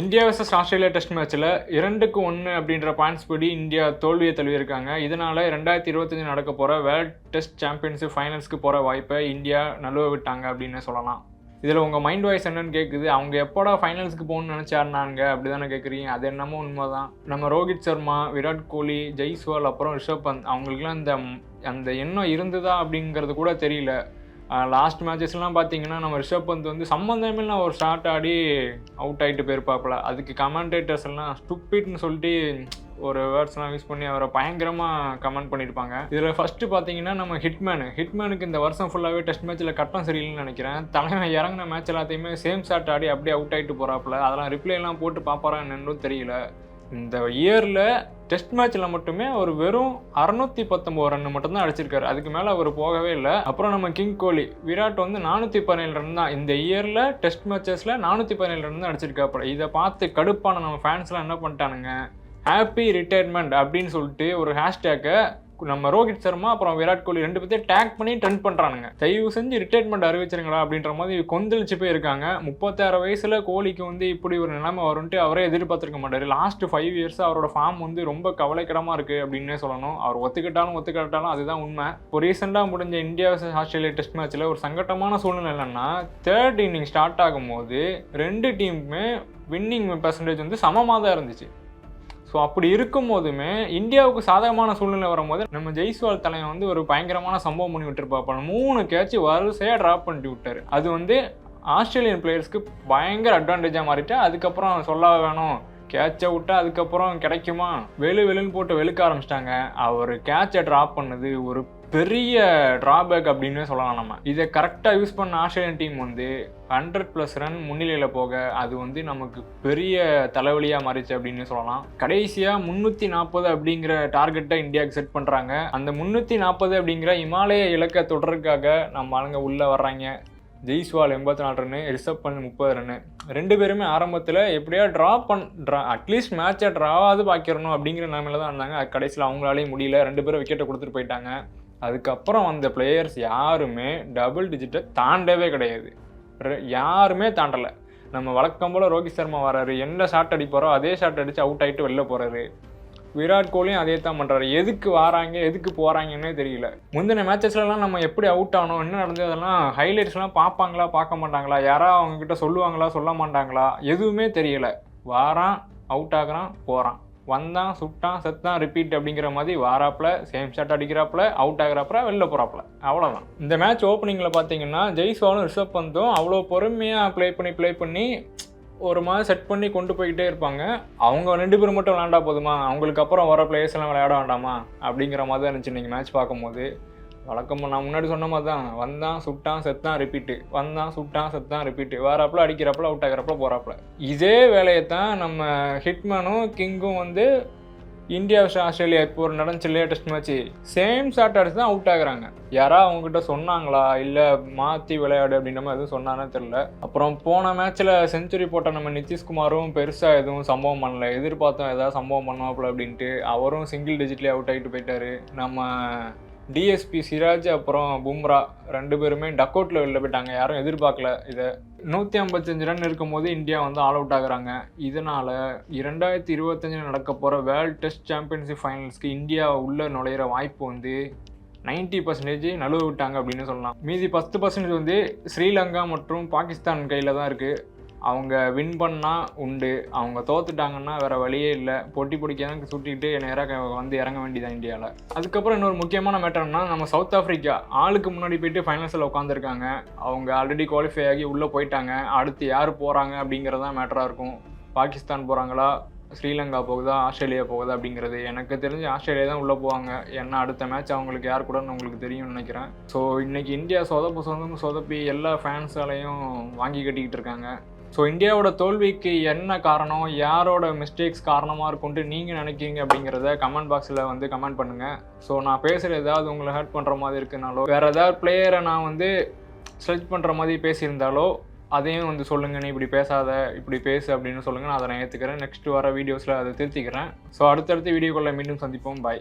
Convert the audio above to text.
India versus Australia test மேட்ச்சில் இரண்டுக்கு ஒன்று அப்படின்ற பாயிண்ட்ஸ் படி இந்தியா தோல்வியை தழுவியிருக்காங்க. இதனால் ரெண்டாயிரத்தி இருபத்தஞ்சு நடக்க போகிற வேர்ல்ட் டெஸ்ட் சாம்பியன்ஷிப் ஃபைனல்ஸ்க்கு போகிற வாய்ப்பை இந்தியா நழுவ விட்டாங்க அப்படின்னு சொல்லலாம். இதில் உங்கள் மைண்ட் வாய்ஸ் என்னன்னு கேட்குது அவங்க எப்போடா ஃபைனல்ஸ்க்கு போகணும்னு நினச்சாருனாங்க? அப்படி தானே கேட்குறீங்க அது என்னமோ உண்மை தான் நம்ம ரோஹித் சர்மா விராட் கோலி ஜெய்ஸ்வால் அப்புறம் ரிஷப் பந்த் அவங்களுக்குலாம் அந்த அந்த எண்ணம் இருந்ததா அப்படிங்கிறது கூட தெரியல. லாஸ்ட் மேட்சஸ்லாம் பார்த்தீங்கன்னா நம்ம ரிஷப் பந்த் வந்து சம்மந்தமே நான் ஒரு ஷார்ட் ஆடி அவுட் ஆகிட்டு போயிருப்பாப்புல. அதுக்கு கமெண்டேட்டர்ஸ் எல்லாம் ஸ்டூப்பிட்னு சொல்லிட்டு ஒரு வேர்ட்ஸ்லாம் யூஸ் பண்ணி அவரை பயங்கரமாக கமெண்ட் பண்ணியிருப்பாங்க இதில் ஃபஸ்ட்டு பார்த்தீங்கன்னா நம்ம ஹிட்மேனு ஹிட்மேனுக்கு இந்த வருஷம் ஃபுல்லாகவே டெஸ்ட் மேட்ச்சில் கட்டம் சரியில்லைன்னு நினைக்கிறேன். தலைவன் இறங்கின மேட்ச் எல்லாத்தையுமே சேம் ஷாட் ஆடி அப்படியே அவுட் ஆகிட்டு போகிறாப்புல அதெல்லாம் ரிப்ளைலாம் போட்டு பார்ப்பாரா என்னன்னு தெரியல. இந்த இயரில் டெஸ்ட் மேட்ச்சில் மட்டுமே அவர் வெறும் அறுநூத்தி பத்தொம்போது ரன் மட்டும்தான் அடிச்சிருக்காரு. அதுக்கு மேலே அவர் போகவே இல்லை. அப்புறம் நம்ம கிங் கோலி விராட் வந்து நானூற்றி பதினேழு ரன் தான். இந்த இயரில் டெஸ்ட் மேட்சஸில் நானூற்றி பதினேழு ரன் தான் அடிச்சிருக்காப்புல. இதை பார்த்து கடுப்பான நம்ம ஃபேன்ஸ்லாம் என்ன பண்ணிட்டானுங்க? ஹாப்பி ரிட்டையர்மெண்ட் அப்படின்னு சொல்லிட்டு ஒரு ஹேஷ்டேக்கை நம்ம ரோஹித் சர்மா அப்புறம் விராட் கோலி ரெண்டு பேர்த்தையும் டேக் பண்ணி ட்ரெண்ட் பண்ணுறானுங்க தயவு செஞ்சு ரிட்டையர்மெண்ட் அறிவிச்சிருங்களா அப்படின்ற மாதிரி கொந்தளிச்சு போயிருக்காங்க. முப்பத்தாறு வயசுல கோலிக்கு வந்து இப்படி ஒரு நிலைமை வரும்ட்டு அவரே எதிர்பார்த்திருக்க மாட்டார். லாஸ்ட் ஃபைவ் இயர்ஸ் அவரோட ஃபார்ம் வந்து ரொம்ப கவலைக்கிடமா இருக்கு அப்படின்னே சொல்லணும். அவர் ஒத்துக்கிட்டாலும் ஒத்துக்கிட்டாலும் அதுதான் உண்மை. இப்போ ரீசெண்டாக முடிஞ்ச இந்தியா ஆஸ்திரேலியா டெஸ்ட் மேட்ச்சில் ஒரு சங்கட்டமான சூழ்நிலை என்னன்னா தேர்ட் இன்னிங் ஸ்டார்ட் ஆகும்போது ரெண்டு டீமுமே வின்னிங் பெர்சன்டேஜ் வந்து சமமாக தான் இருந்துச்சு. ஸோ அப்படி இருக்கும் போதுமே இந்தியாவுக்கு சாதகமான சூழ்நிலை வரும்போது நம்ம ஜெய்ஸ்வால் தலைவன் வந்து ஒரு பயங்கரமான சம்பவம் பண்ணி விட்டுருப்பாப்ப மூணு கேட்ச் வரிசையாக ட்ராப் பண்ணிட்டு விட்டார். அது வந்து ஆஸ்திரேலியன் பிளேயர்ஸ்க்கு பயங்கர அட்வான்டேஜாக மாறிட்டு. அதுக்கப்புறம் சொல்ல வேணும்? கேட்சை விட்டால் அதுக்கப்புறம் கிடைக்குமா? வெளு வெளுன்னு போட்டு வெளுக்க ஆரம்பிச்சிட்டாங்க. அவர் கேட்சை ட்ராப் பண்ணது ஒரு பெரிய டிராபேக் அப்படின்னு சொல்லலாம் நம்ம. இதை கரெக்டாக யூஸ் பண்ண ஆஸ்திரேலியன் டீம் வந்து ஹண்ட்ரட் ப்ளஸ் ரன் முன்னிலையில் போக அது வந்து நமக்கு பெரிய தலைவலியாக மாறிச்சு அப்படின்னு சொல்லலாம். கடைசியாக முந்நூற்றி நாற்பது அப்படிங்கிற டார்கெட்டை இந்தியாவுக்கு செட் பண்ணுறாங்க அந்த முந்நூற்றி நாற்பது அப்படிங்கிற இமாலய இலக்க தொடருக்காக நம்ம ஆளுங்க உள்ளே வர்றாங்க. ஜெய்ஸ்வால் எண்பத்தி நாலு ரன்னு ரிஷப் பண்ணி முப்பது ரன்னு ரெண்டு பேருமே ஆரம்பத்தில் எப்படியா ட்ரா பண் ட்ரா அட்லீஸ்ட் மேட்சை ட்ராவாவது பார்க்கிறணும் அப்படிங்கிற நிலமையில தான் இருந்தாங்க. கடைசியில் அவங்களாலேயும் முடியல. ரெண்டு பேரும் விக்கெட்டை கொடுத்துட்டு போயிட்டாங்க. அதுக்கப்புறம் வந்த பிளேயர்ஸ் யாருமே டபுள் டிஜிட்டை தாண்டவே கிடையாது. யாருமே தாண்டலை. நம்ம வழக்கம் போல் ரோஹித் சர்மா வராரு என்ன ஷாட் அடிப்பாரோ அதே ஷாட் அடித்து அவுட் ஆகிட்டு வெளில போகிறாரு விராட் கோலியும் அதே தான் பண்ணுறாரு எதுக்கு வராங்க எதுக்கு போகிறாங்கன்னே தெரியல. முந்தின மேட்சஸ்லலாம் நம்ம எப்படி அவுட் ஆனோம் என்ன நடந்தது அதெல்லாம் ஹைலைட்ஸ்லாம் பார்ப்பாங்களா பார்க்க மாட்டாங்களா? யாரா அவங்கக்கிட்ட சொல்லுவாங்களா சொல்ல மாட்டாங்களா? எதுவுமே தெரியல. வாரான் அவுட் ஆகுறான் போகிறான் வந்தான் சுட்டான் செத்தான் ரிப்பீட் அப்படிங்கிற மாதிரி வாராப்புல சேம் ஷாட் அடிக்கிறாப்புல அவுட் ஆகிறாப்புல வெளில போகிறாப்புல அவ்வளோதான் இந்த மேட்ச் ஓப்பனிங்கில் பார்த்தீங்கன்னா ஜெய்ஸ்வாலும் ரிஷப் பந்தும் அவ்வளோ பொறுமையாக ப்ளே பண்ணி ப்ளே பண்ணி ஒரு மாதிரி செட் பண்ணி கொண்டு போய்கிட்டே இருப்பாங்க. அவங்க ரெண்டு பேரும் மட்டும் விளையாண்டா போதுமா? அவங்களுக்கு அப்புறம் வர பிளேயர்ஸ் எல்லாம் விளையாட வேண்டாமா? அப்படிங்கிற மாதிரி தான் இருந்துச்சு நீங்கள் மேட்ச் பார்க்கும்போது. வழக்கம் நான் முன்னாடி சொன்ன மாதிரி தான். வந்தான் சுட்டான் செத்தான் ரிப்பீட்டு வந்தான் சுட்டான் செத்தான் ரிப்பீட்டு வாராப்புல அடிக்கிறப்பல அவுட் ஆகிறப்பல போகிறாப்புல இதே வேலையை தான் நம்ம ஹிட்மேனும் கிங்கும் வந்து இந்தியா வருஷம் ஆஸ்திரேலியா இப்போ ஒரு நடந்துச்சு லேட்டஸ்ட் மேட்ச் சேம் ஷாட் அடிச்சு தான் அவுட் ஆகுறாங்க. யாரா அவங்ககிட்ட சொன்னாங்களா? இல்லை மாற்றி விளையாடு அப்படின்ற மாதிரி எதுவும் சொன்னானே தெரில அப்புறம் போன மேட்ச்சில் செஞ்சுரி போட்ட நம்ம நிதிஷ்குமாரும் பெருசாக எதுவும் சம்பவம் பண்ணல. எதிர்பார்த்தோம் ஏதாவது சம்பவம் பண்ணுவாப்புல அப்படின்ட்டு. அவரும் சிங்கிள் டிஜிட்லேயே அவுட் ஆகிட்டு போயிட்டாரு. நம்ம டிஎஸ்பி சிராஜ் அப்புறம் பும்ரா ரெண்டு பேருமே டக் அவுட்டில் வெளில போயிட்டாங்க. யாரும் எதிர்பார்க்கல இதை. நூற்றி ஐம்பத்தஞ்சு ரன் இருக்கும்போது இந்தியா வந்து ஆல் அவுட் ஆகுறாங்க. இதனால் இரண்டாயிரத்தி இருபத்தஞ்சில் நடக்க போகிற வேர்ல்ட் டெஸ்ட் சாம்பியன்ஷிப் ஃபைனல்ஸ்க்கு இந்தியா உள்ளே நுழையிற வாய்ப்பு வந்து 90% பர்சன்டேஜ் நழுவ விட்டாங்க அப்படின்னு சொல்லலாம். மீதி பத்து பர்சன்டேஜ் வந்து ஸ்ரீலங்கா மற்றும் பாகிஸ்தான் கையில் தான் இருக்குது அவங்க வின் பண்ணால் உண்டு. அவங்க தோத்துட்டாங்கன்னா வேறு வழியே இல்லை. பொட்டி பிடிக்காத சுட்டிக்கிட்டு நேராக வந்து இறங்க வேண்டியதான் இந்தியாவில் அதுக்கப்புறம் இன்னொரு முக்கியமான மேட்டர்னா நம்ம சவுத் ஆஃப்ரிக்கா ஆளுக்கு முன்னாடி போயிட்டு ஃபைனல்ஸில் உட்காந்துருக்காங்க அவங்க ஆல்ரெடி குவாலிஃபை ஆகி உள்ளே போயிட்டாங்க. அடுத்து யார் போகிறாங்க அப்படிங்கிறது தான் மேட்டராக இருக்கும். பாகிஸ்தான் போகிறாங்களா ஸ்ரீலங்கா போகுதா? ஆஸ்திரேலியா போகுதா அப்படிங்கிறது. எனக்கு தெரிஞ்சு ஆஸ்திரேலியா தான் உள்ளே போவாங்க. ஏன்னா அடுத்த மேட்ச் அவங்களுக்கு யார் கூடன்னு உங்களுக்கு தெரியும்னு நினைக்கிறேன். ஸோ இன்றைக்கி இந்தியா சொதப்பு சொதப்பு சொதப்பி எல்லா ஃபேன்ஸாலையும் வாங்கி கட்டிக்கிட்டு இருக்காங்க. ஸோ இந்தியாவோட தோல்விக்கு என்ன காரணம்? யாரோட மிஸ்டேக்ஸ் காரணமாக இருக்கும்ட்டு நீங்கள் நினைக்கிறீங்க அப்படிங்கிறத கமெண்ட் பாக்ஸில் வந்து கமெண்ட் பண்ணுங்கள் ஸோ நான் பேசுகிற ஏதாவது உங்களை ஹர்ட் பண்ணுற மாதிரி இருக்குனாலோ வேறு ஏதாவது பிளேயரை நான் வந்து செலக்ட் பண்ணுற மாதிரி பேசியிருந்தாலோ அதையும் வந்து சொல்லுங்கள் நீ இப்படி பேசாத இப்படி பேசு அப்படின்னு சொல்லுங்கள் நான் அதை நான் ஏற்றுக்கிறேன் நெக்ஸ்ட் வர வீடியோஸில் அதை திருத்திக்கிறேன். ஸோ அடுத்தடுத்த வீடியோக்குள்ளே மீண்டும் சந்திப்போம். பாய்